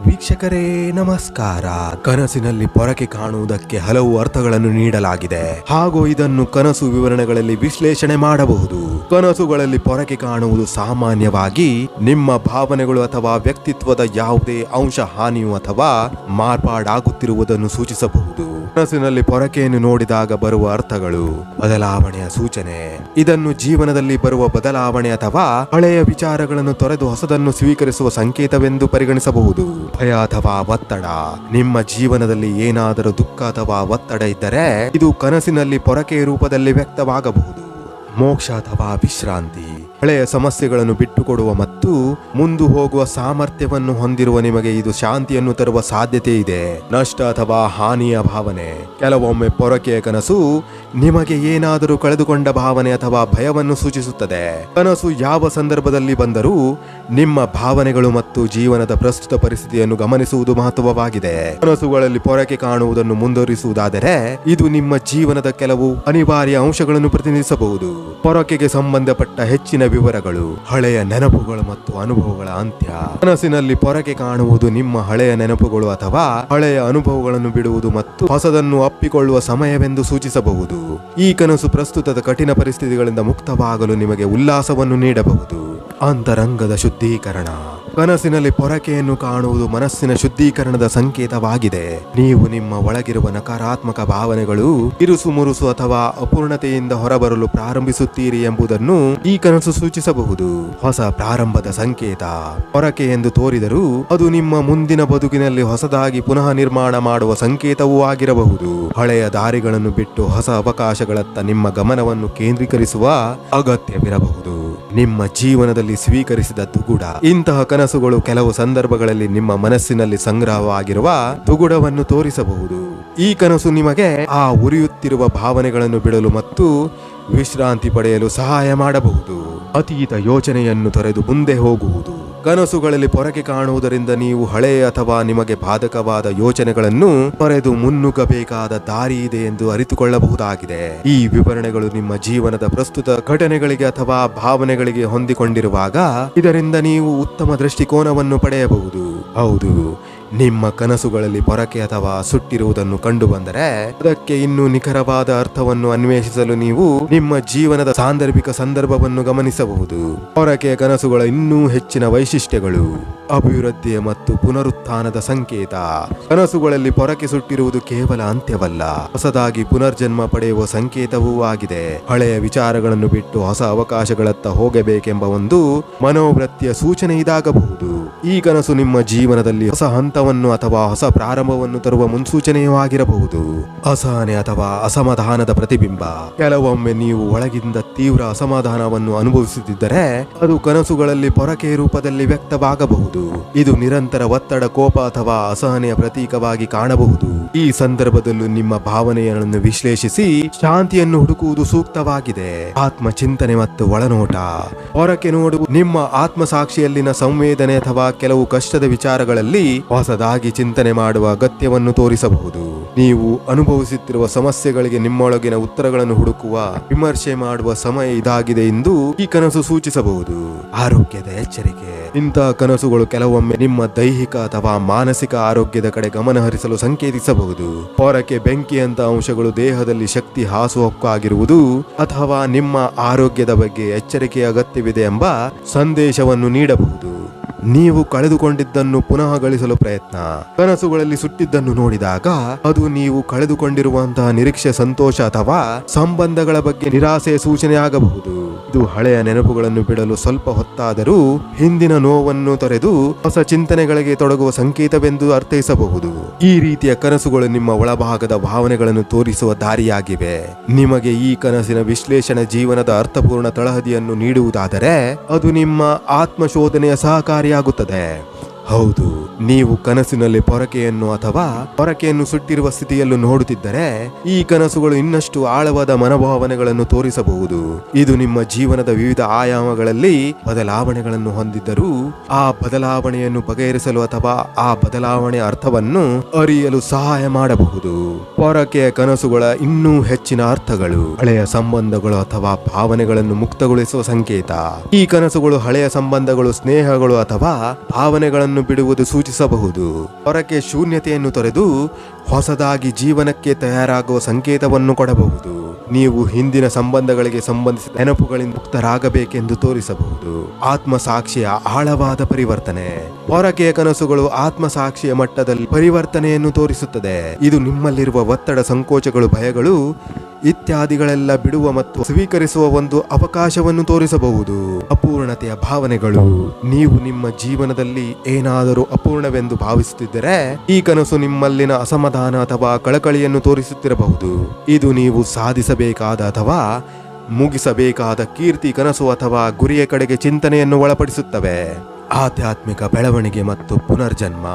ವೀಕ್ಷಕರೇ, ನಮಸ್ಕಾರ. ಕನಸಿನಲ್ಲಿ ಪೊರಕೆ ಕಾಣುವುದಕ್ಕೆ ಹಲವು ಅರ್ಥಗಳನ್ನು ನೀಡಲಾಗಿದೆ. ಹಾಗೂ ಇದನ್ನು ಕನಸು ವಿವರಣೆಗಳಲ್ಲಿ ವಿಶ್ಲೇಷಣೆ ಮಾಡಬಹುದು. ಕನಸುಗಳಲ್ಲಿ ಪೊರಕೆ ಕಾಣುವುದು ಸಾಮಾನ್ಯವಾಗಿ ನಿಮ್ಮ ಭಾವನೆಗಳು ಅಥವಾ ವ್ಯಕ್ತಿತ್ವದ ಯಾವುದೇ ಅಂಶ, ಹಾನಿಯು ಅಥವಾ ಮಾರ್ಪಾಡಾಗುತ್ತಿರುವುದನ್ನು ಸೂಚಿಸಬಹುದು. ಕನಸಿನಲ್ಲಿ ಪೊರಕೆಯನ್ನು ನೋಡಿದಾಗ ಬರುವ ಅರ್ಥಗಳು ಬದಲಾವಣೆಯ ಸೂಚನೆ. ಇದನ್ನು ಜೀವನದಲ್ಲಿ ಬರುವ ಬದಲಾವಣೆ ಅಥವಾ ಹಳೆಯ ವಿಚಾರಗಳನ್ನು ತೊರೆದು ಹೊಸದನ್ನು ಸ್ವೀಕರಿಸುವ ಸಂಕೇತವೆಂದು ಪರಿಗಣಿಸಬಹುದು. ಭಯ ಅಥವಾ ಒತ್ತಡ. ನಿಮ್ಮ ಜೀವನದಲ್ಲಿ ಏನಾದರೂ ದುಃಖ ಅಥವಾ ಒತ್ತಡ ಇದ್ದರೆ ಇದು ಕನಸಿನಲ್ಲಿ ಪೊರಕೆಯ ರೂಪದಲ್ಲಿ ವ್ಯಕ್ತವಾಗಬಹುದು. ಮೋಕ್ಷ ಅಥವಾ ವಿಶ್ರಾಂತಿ ಹಳೆಯ ಸಮಸ್ಯೆಗಳನ್ನು ಬಿಟ್ಟುಕೊಡುವ ಮತ್ತು ಮುಂದು ಹೋಗುವ ಸಾಮರ್ಥ್ಯವನ್ನು ಹೊಂದಿರುವ ನಿಮಗೆ ಇದು ಶಾಂತಿಯನ್ನು ತರುವ ಸಾಧ್ಯತೆ ಇದೆ ನಷ್ಟ ಅಥವಾ ಹಾನಿಯ ಭಾವನೆ. ಕೆಲವೊಮ್ಮೆ ಪೊರಕೆಯ ಕನಸು ನಿಮಗೆ ಏನಾದರೂ ಕಳೆದುಕೊಂಡ ಭಾವನೆ ಅಥವಾ ಭಯವನ್ನು ಸೂಚಿಸುತ್ತದೆ. ಕನಸು ಯಾವ ಸಂದರ್ಭದಲ್ಲಿ ಬಂದರೂ ನಿಮ್ಮ ಭಾವನೆಗಳು ಮತ್ತು ಜೀವನದ ಪ್ರಸ್ತುತ ಪರಿಸ್ಥಿತಿಯನ್ನು ಗಮನಿಸುವುದು ಮಹತ್ವವಾಗಿದೆ. ಕನಸುಗಳಲ್ಲಿ ಪೊರಕೆ ಕಾಣುವುದನ್ನು ಮುಂದುವರಿಸುವುದಾದರೆ ಇದು ನಿಮ್ಮ ಜೀವನದ ಕೆಲವು ಅನಿವಾರ್ಯ ಅಂಶಗಳನ್ನು ಪ್ರತಿನಿಧಿಸಬಹುದು. ಪೊರಕೆಗೆ ಸಂಬಂಧಪಟ್ಟ ಹೆಚ್ಚಿನ ವಿವರಗಳು, ಹಳೆಯ ನೆನಪುಗಳು ಮತ್ತು ಅನುಭವಗಳ ಅಂತ್ಯ. ಕನಸಿನಲ್ಲಿ ಪೊರಕೆ ಕಾಣುವುದು ನಿಮ್ಮ ಹಳೆಯ ನೆನಪುಗಳು ಅಥವಾ ಹಳೆಯ ಅನುಭವಗಳನ್ನು ಬಿಡುವುದು ಮತ್ತು ಹೊಸದನ್ನು ಅಪ್ಪಿಕೊಳ್ಳುವ ಸಮಯವೆಂದು ಸೂಚಿಸಬಹುದು. ಈ ಕನಸು ಪ್ರಸ್ತುತದ ಕಠಿಣ ಪರಿಸ್ಥಿತಿಗಳಿಂದ ಮುಕ್ತವಾಗಲು ನಿಮಗೆ ಉಲ್ಲಾಸವನ್ನು ನೀಡಬಹುದು. ಅಂತರಂಗದ ಶುದ್ಧೀಕರಣ. ಕನಸಿನಲ್ಲಿ ಪೊರಕೆಯನ್ನು ಕಾಣುವುದು ಮನಸ್ಸಿನ ಶುದ್ಧೀಕರಣದ ಸಂಕೇತವಾಗಿದೆ. ನೀವು ನಿಮ್ಮ ಒಳಗಿರುವ ನಕಾರಾತ್ಮಕ ಭಾವನೆಗಳು ಇರುಸು ಮುರುಸು ಅಥವಾ ಅಪೂರ್ಣತೆಯಿಂದ ಹೊರಬರಲು ಪ್ರಾರಂಭಿಸುತ್ತೀರಿ ಎಂಬುದನ್ನು ಈ ಕನಸು ಸೂಚಿಸಬಹುದು. ಹೊಸ ಪ್ರಾರಂಭದ ಸಂಕೇತ. ಪೊರಕೆ ಎಂದು ತೋರಿದರೂ ಅದು ನಿಮ್ಮ ಮುಂದಿನ ಬದುಕಿನಲ್ಲಿ ಹೊಸದಾಗಿ ಪುನಃ ನಿರ್ಮಾಣ ಮಾಡುವ ಸಂಕೇತವೂ ಆಗಿರಬಹುದು. ಹಳೆಯ ದಾರಿಗಳನ್ನು ಬಿಟ್ಟು ಹೊಸ ಅವಕಾಶಗಳತ್ತ ನಿಮ್ಮ ಗಮನವನ್ನು ಕೇಂದ್ರೀಕರಿಸುವ ಅಗತ್ಯವಿರಬಹುದು. ನಿಮ್ಮ ಜೀವನದಲ್ಲಿ ಸ್ವೀಕರಿಸಿದ ದುಗುಡ ಇಂತಹ ಕನಸುಗಳು ಕೆಲವು ಸಂದರ್ಭಗಳಲ್ಲಿ ನಿಮ್ಮ ಮನಸ್ಸಿನಲ್ಲಿ ಸಂಗ್ರಹವಾಗಿರುವ ದುಗುಡವನ್ನು ತೋರಿಸಬಹುದು. ಈ ಕನಸು ನಿಮಗೆ ಆ ಉರಿಯುತ್ತಿರುವ ಭಾವನೆಗಳನ್ನು ಬಿಡಲು ಮತ್ತು ವಿಶ್ರಾಂತಿ ಪಡೆಯಲು ಸಹಾಯ ಮಾಡಬಹುದು. ಅತೀತ ಯೋಚನೆಯನ್ನು ತೊರೆದು ಮುಂದೆ ಹೋಗುವುದು. ಕನಸುಗಳಲ್ಲಿ ಪೊರಕೆ ಕಾಣುವುದರಿಂದ ನೀವು ಹಳೆ ಅಥವಾ ನಿಮಗೆ ಬಾಧಕವಾದ ಯೋಚನೆಗಳನ್ನು ಪರೆದು ಮುನ್ನುಗ್ಗಬೇಕಾದ ದಾರಿ ಇದೆ ಎಂದು ಅರಿತುಕೊಳ್ಳಬಹುದಾಗಿದೆ. ಈ ವಿವರಣೆಗಳು ನಿಮ್ಮ ಜೀವನದ ಪ್ರಸ್ತುತ ಘಟನೆಗಳಿಗೆ ಅಥವಾ ಭಾವನೆಗಳಿಗೆ ಹೊಂದಿಕೊಂಡಿರುವಾಗ ಇದರಿಂದ ನೀವು ಉತ್ತಮ ದೃಷ್ಟಿಕೋನವನ್ನು ಪಡೆಯಬಹುದು. ಹೌದು. ನಿಮ್ಮ ಕನಸುಗಳಲ್ಲಿ ಪೊರಕೆ ಅಥವಾ ಸುಟ್ಟಿರುವುದನ್ನು ಕಂಡು ಬಂದರೆ ಅದಕ್ಕೆ ಇನ್ನೂ ನಿಖರವಾದ ಅರ್ಥವನ್ನು ಅನ್ವೇಷಿಸಲು ನೀವು ನಿಮ್ಮ ಜೀವನದ ಸಾಂದರ್ಭಿಕ ಸಂದರ್ಭವನ್ನು ಗಮನಿಸಬಹುದು. ಪೊರಕೆಯ ಕನಸುಗಳ ಇನ್ನೂ ಹೆಚ್ಚಿನ ವೈಶಿಷ್ಟ್ಯಗಳು. ಅಭಿವೃದ್ಧಿಯ ಮತ್ತು ಪುನರುತ್ಥಾನದ ಸಂಕೇತ. ಕನಸುಗಳಲ್ಲಿ ಪೊರಕೆ ಸುಟ್ಟಿರುವುದು ಕೇವಲ ಅಂತ್ಯವಲ್ಲ. ಹೊಸದಾಗಿ ಪುನರ್ಜನ್ಮ ಪಡೆಯುವ ಸಂಕೇತವೂ ಆಗಿದೆ. ಹಳೆಯ ವಿಚಾರಗಳನ್ನು ಬಿಟ್ಟು ಹೊಸ ಅವಕಾಶಗಳತ್ತ ಹೋಗಬೇಕೆಂಬ ಒಂದು ಮನೋವೃತ್ತಿಯ ಸೂಚನೆ ಇದಾಗಬಹುದು. ಈ ಕನಸು ನಿಮ್ಮ ಜೀವನದಲ್ಲಿ ಹೊಸ ಹಂತವನ್ನು ಅಥವಾ ಹೊಸ ಪ್ರಾರಂಭವನ್ನು ತರುವ ಮುನ್ಸೂಚನೆಯೂ ಆಗಿರಬಹುದು ಅಸಹನೆ ಅಥವಾ ಅಸಮಾಧಾನದ ಪ್ರತಿಬಿಂಬ. ಕೆಲವೊಮ್ಮೆ ನೀವು ಒಳಗಿಂದ ತೀವ್ರ ಅಸಮಾಧಾನವನ್ನು ಅನುಭವಿಸುತ್ತಿದ್ದರೆ ಅದು ಕನಸುಗಳಲ್ಲಿ ಪೊರಕೆ ರೂಪದಲ್ಲಿ ವ್ಯಕ್ತವಾಗಬಹುದು. ಇದು ನಿರಂತರ ಒತ್ತಡ, ಕೋಪ ಅಥವಾ ಅಸಹನೆಯ ಪ್ರತೀಕವಾಗಿ ಕಾಣಬಹುದು. ಈ ಸಂದರ್ಭದಲ್ಲೂ ನಿಮ್ಮ ಭಾವನೆಗಳನ್ನು ವಿಶ್ಲೇಷಿಸಿ ಶಾಂತಿಯನ್ನು ಹುಡುಕುವುದು ಸೂಕ್ತವಾಗಿದೆ. ಆತ್ಮ ಚಿಂತನೆ ಮತ್ತು ಒಳನೋಟ. ಹೊರಕೆ ನೋಡುವುದು ನಿಮ್ಮ ಆತ್ಮಸಾಕ್ಷಿಯಲ್ಲಿನ ಸಂವೇದನೆ ಅಥವಾ ಕೆಲವು ಕಷ್ಟದ ವಿಚಾರಗಳಲ್ಲಿ ಹೊಸದಾಗಿ ಚಿಂತನೆ ಮಾಡುವ ಅಗತ್ಯವನ್ನು ತೋರಿಸಬಹುದು. ನೀವು ಅನುಭವಿಸುತ್ತಿರುವ ಸಮಸ್ಯೆಗಳಿಗೆ ನಿಮ್ಮೊಳಗಿನ ಉತ್ತರಗಳನ್ನು ಹುಡುಕುವ, ವಿಮರ್ಶೆ ಮಾಡುವ ಸಮಯ ಇದಾಗಿದೆ ಎಂದು ಈ ಕನಸು ಸೂಚಿಸಬಹುದು. ಆರೋಗ್ಯದ ಎಚ್ಚರಿಕೆ. ಇಂತಹ ಕನಸುಗಳು ಕೆಲವೊಮ್ಮೆ ನಿಮ್ಮ ದೈಹಿಕ ಅಥವಾ ಮಾನಸಿಕ ಆರೋಗ್ಯದ ಕಡೆ ಗಮನ ಹರಿಸಲು ಸಂಕೇತಿಸಬಹುದು. ಹೊರಕ್ಕೆ ಬೆಂಕಿಯಂತ ಅಂಶಗಳು ದೇಹದಲ್ಲಿ ಶಕ್ತಿ ಹಾಸುಹೊಕ್ಕಾಗಿರುವುದು ಅಥವಾ ನಿಮ್ಮ ಆರೋಗ್ಯದ ಬಗ್ಗೆ ಎಚ್ಚರಿಕೆಯ ಅಗತ್ಯವಿದೆ ಎಂಬ ಸಂದೇಶವನ್ನು ನೀಡಬಹುದು. ನೀವು ಕಳೆದುಕೊಂಡಿದ್ದನ್ನು ಪುನಃ ಗಳಿಸಲು ಪ್ರಯತ್ನ. ಕನಸುಗಳಲ್ಲಿ ಸುಟ್ಟಿದ್ದನ್ನು ನೋಡಿದಾಗ ಅದು ನೀವು ಕಳೆದುಕೊಂಡಿರುವಂತಹ ನಿರೀಕ್ಷೆ, ಸಂತೋಷ ಅಥವಾ ಸಂಬಂಧಗಳ ಬಗ್ಗೆ ನಿರಾಸೆ ಸೂಚನೆ ಆಗಬಹುದು ಇದು ಹಳೆಯ ನೆನಪುಗಳನ್ನು ಬಿಡಲು ಸ್ವಲ್ಪ ಹೊತ್ತಾದರೂ ಹಿಂದಿನ ನೋವನ್ನು ತೊರೆದು ಹೊಸ ಚಿಂತನೆಗಳಿಗೆ ತೊಡಗುವ ಸಂಕೇತವೆಂದು ಅರ್ಥೈಸಬಹುದು. ಈ ರೀತಿಯ ಕನಸುಗಳು ನಿಮ್ಮ ಒಳಭಾಗದ ಭಾವನೆಗಳನ್ನು ತೋರಿಸುವ ದಾರಿಯಾಗಿವೆ. ನಿಮಗೆ ಈ ಕನಸಿನ ವಿಶ್ಲೇಷಣೆ ಜೀವನದ ಅರ್ಥಪೂರ್ಣ ತಳಹದಿಯನ್ನು ನೀಡುವುದಾದರೆ ಅದು ನಿಮ್ಮ ಆತ್ಮಶೋಧನೆಯ ಸಹಕಾರಿಯಾಗುತ್ತದೆ ಹೌದು, ನೀವು ಕನಸಿನಲ್ಲಿ ಪೊರಕೆಯನ್ನು ಅಥವಾ ಪೊರಕೆಯನ್ನು ಸುಟ್ಟಿರುವ ಸ್ಥಿತಿಯಲ್ಲೂ ನೋಡುತ್ತಿದ್ದರೆ ಈ ಕನಸುಗಳು ಇನ್ನಷ್ಟು ಆಳವಾದ ಮನೋಭಾವನೆಗಳನ್ನು ತೋರಿಸಬಹುದು. ಇದು ನಿಮ್ಮ ಜೀವನದ ವಿವಿಧ ಆಯಾಮಗಳಲ್ಲಿ ಬದಲಾವಣೆಗಳನ್ನು ಹೊಂದಿದ್ದರೂ ಆ ಬದಲಾವಣೆಯನ್ನು ಬಗೆಹರಿಸಲು ಅಥವಾ ಆ ಬದಲಾವಣೆಯ ಅರ್ಥವನ್ನು ಅರಿಯಲು ಸಹಾಯ ಮಾಡಬಹುದು. ಪೊರಕೆಯ ಕನಸುಗಳ ಇನ್ನೂ ಹೆಚ್ಚಿನ ಅರ್ಥಗಳು ಹಳೆಯ ಸಂಬಂಧಗಳು ಅಥವಾ ಭಾವನೆಗಳನ್ನು ಮುಕ್ತಗೊಳಿಸುವ ಸಂಕೇತ. ಈ ಕನಸುಗಳು ಹಳೆಯ ಸಂಬಂಧಗಳು, ಸ್ನೇಹಗಳು ಅಥವಾ ಭಾವನೆಗಳನ್ನು ಜೀವನವನ್ನು ಬಿಡುವುದು ಸೂಚಿಸಬಹುದು. ಹೊರಕೆ ಶೂನ್ಯತೆಯನ್ನು ತೊರೆದು ಹೊಸದಾಗಿ ಜೀವನಕ್ಕೆ ತಯಾರಾಗುವ ಸಂಕೇತವನ್ನು ಕೊಡಬಹುದು. ನೀವು ಹಿಂದಿನ ಸಂಬಂಧಗಳಿಗೆ ಸಂಬಂಧಿಸಿದ ನೆನಪುಗಳಿಂದ ಮುಕ್ತರಾಗಬೇಕೆಂದು ತೋರಿಸಬಹುದು. ಆತ್ಮಸಾಕ್ಷಿಯ ಆಳವಾದ ಪರಿವರ್ತನೆ. ಹೊರಕೆಯ ಕನಸುಗಳು ಆತ್ಮಸಾಕ್ಷಿಯ ಮಟ್ಟದಲ್ಲಿ ಪರಿವರ್ತನೆಯನ್ನು ತೋರಿಸುತ್ತದೆ. ಇದು ನಿಮ್ಮಲ್ಲಿರುವ ಒತ್ತಡ, ಸಂಕೋಚಗಳು, ಭಯಗಳು ಇತ್ಯಾದಿಗಳೆಲ್ಲ ಬಿಡುವ ಮತ್ತು ಸ್ವೀಕರಿಸುವ ಒಂದು ಅವಕಾಶವನ್ನು ತೋರಿಸಬಹುದು. ಅಪೂರ್ಣತೆಯ ಭಾವನೆಗಳು. ನೀವು ನಿಮ್ಮ ಜೀವನದಲ್ಲಿ ಏನಾದರೂ ಅಪೂರ್ಣವೆಂದು ಭಾವಿಸುತ್ತಿದ್ದರೆ, ಈ ಕನಸು ನಿಮ್ಮಲ್ಲಿನ ಅಸಮಾಧಾನ ಅಥವಾ ಕಳಕಳಿಯನ್ನು ತೋರಿಸುತ್ತಿರಬಹುದು. ಇದು ನೀವು ಸಾಧಿಸಬೇಕಾದ ಅಥವಾ ಮುಗಿಸಬೇಕಾದ ಕೀರ್ತಿ ಕನಸು ಅಥವಾ ಗುರಿಯ ಕಡೆಗೆ ಚಿಂತನೆಯನ್ನು ಒಳಪಡಿಸುತ್ತವೆ. ಆಧ್ಯಾತ್ಮಿಕ ಬೆಳವಣಿಗೆ ಮತ್ತು ಪುನರ್ಜನ್ಮ.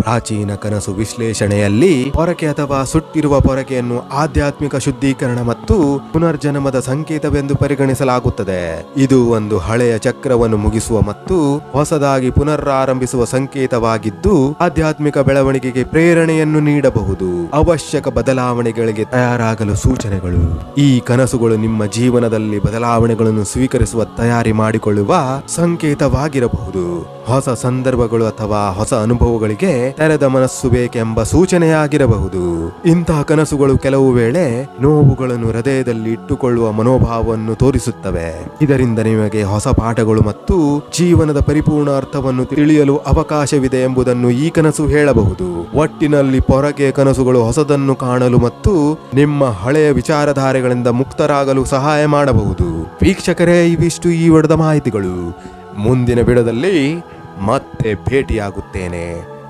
ಪ್ರಾಚೀನ ಕನಸು ವಿಶ್ಲೇಷಣೆಯಲ್ಲಿ ಪೊರಕೆ ಅಥವಾ ಸುಟ್ಟಿರುವ ಪೊರಕೆಯನ್ನು ಆಧ್ಯಾತ್ಮಿಕ ಶುದ್ಧೀಕರಣ ಮತ್ತು ಪುನರ್ಜನ್ಮದ ಸಂಕೇತವೆಂದು ಪರಿಗಣಿಸಲಾಗುತ್ತದೆ. ಇದು ಒಂದು ಹಳೆಯ ಚಕ್ರವನ್ನು ಮುಗಿಸುವ ಮತ್ತು ಹೊಸದಾಗಿ ಪುನರಾರಂಭಿಸುವ ಸಂಕೇತವಾಗಿದ್ದು, ಆಧ್ಯಾತ್ಮಿಕ ಬೆಳವಣಿಗೆಗೆ ಪ್ರೇರಣೆಯನ್ನು ನೀಡಬಹುದು. ಅವಶ್ಯಕ ಬದಲಾವಣೆಗಳಿಗೆ ತಯಾರಾಗಲು ಸೂಚನೆಗಳು. ಈ ಕನಸುಗಳು ನಿಮ್ಮ ಜೀವನದಲ್ಲಿ ಬದಲಾವಣೆಗಳನ್ನು ಸ್ವೀಕರಿಸುವ, ತಯಾರಿ ಮಾಡಿಕೊಳ್ಳುವ ಸಂಕೇತವಾಗಿರಬಹುದು. ಹೊಸ ಸಂದರ್ಭಗಳು ಅಥವಾ ಹೊಸ ಅನುಭವಗಳಿಗೆ ತೆರೆದ ಮನಸ್ಸು ಬೇಕೆಂಬ ಸೂಚನೆಯಾಗಿರಬಹುದು. ಇಂತಹ ಕನಸುಗಳು ಕೆಲವು ವೇಳೆ ನೋವುಗಳನ್ನು ಹೃದಯದಲ್ಲಿ ಇಟ್ಟುಕೊಳ್ಳುವ ಮನೋಭಾವವನ್ನು ತೋರಿಸುತ್ತವೆ. ಇದರಿಂದ ನಿಮಗೆ ಹೊಸ ಪಾಠಗಳು ಮತ್ತು ಜೀವನದ ಪರಿಪೂರ್ಣ ಅರ್ಥವನ್ನು ತಿಳಿಯಲು ಅವಕಾಶವಿದೆ ಎಂಬುದನ್ನು ಈ ಕನಸು ಹೇಳಬಹುದು. ಒಟ್ಟಿನಲ್ಲಿ ಪೊರಕೆ ಕನಸುಗಳು ಹೊಸದನ್ನು ಕಾಣಲು ಮತ್ತು ನಿಮ್ಮ ಹಳೆಯ ವಿಚಾರಧಾರೆಗಳಿಂದ ಮುಕ್ತರಾಗಲು ಸಹಾಯ ಮಾಡಬಹುದು. ವೀಕ್ಷಕರೇ, ಇವಿಷ್ಟು ಈ ಒಡೆದ ಮಾಹಿತಿಗಳು ಮುಂದಿನ ಬಿಡದಲ್ಲಿ ಮತ್ತೆ ಭೇಟಿಯಾಗುತ್ತೇನೆ.